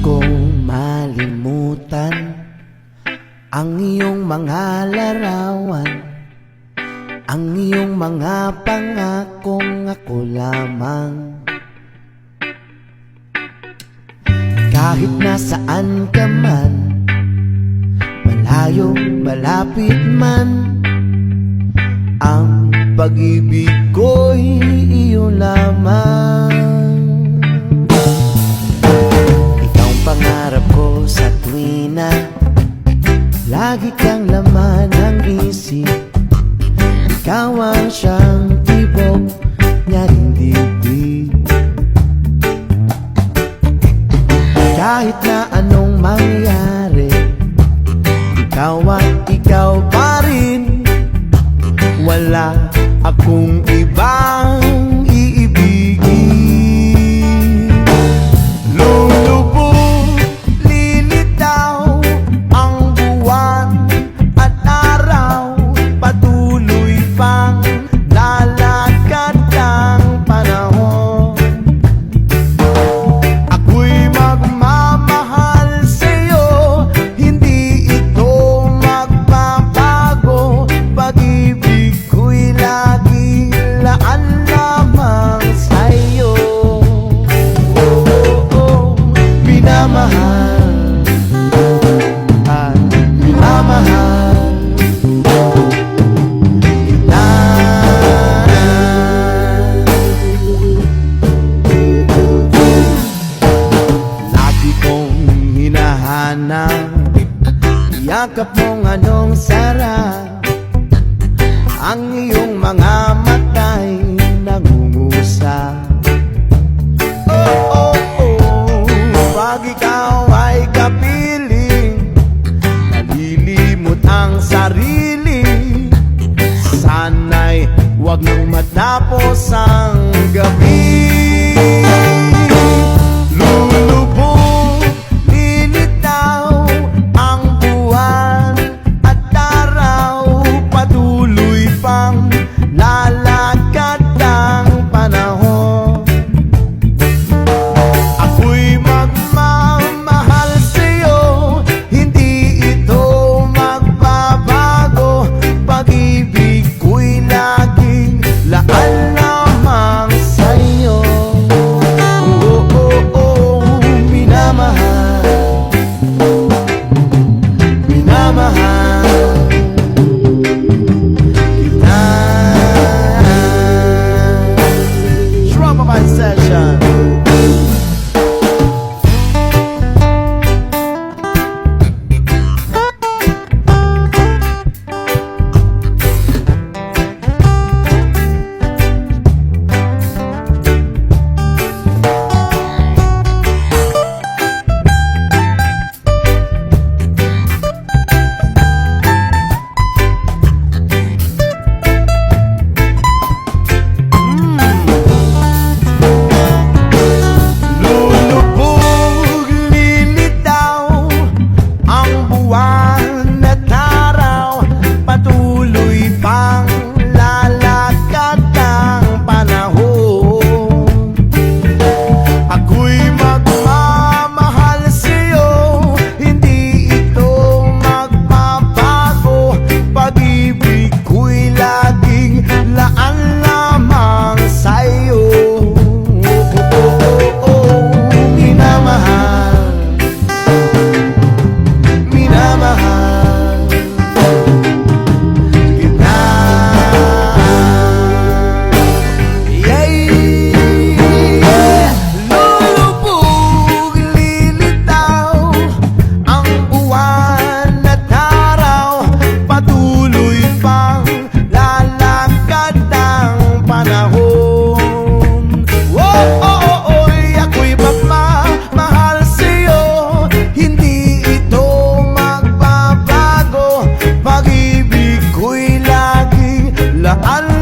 kong malimutan ang iyong mga larawan ang iyong mga pangakong ako lamang. Kahit nasaan ka man malayo malapit man ang pag-ibig ko'y iyo lamang. wala akong ibang hinahanap. Yakap mong anong sarap Ang iyong mga mata'y nangungusap Oh, oh, oh, pag ikaw ay kapiling Nalilimot ang sarili. Sana'y wag nang matapos ang gabi. Allah.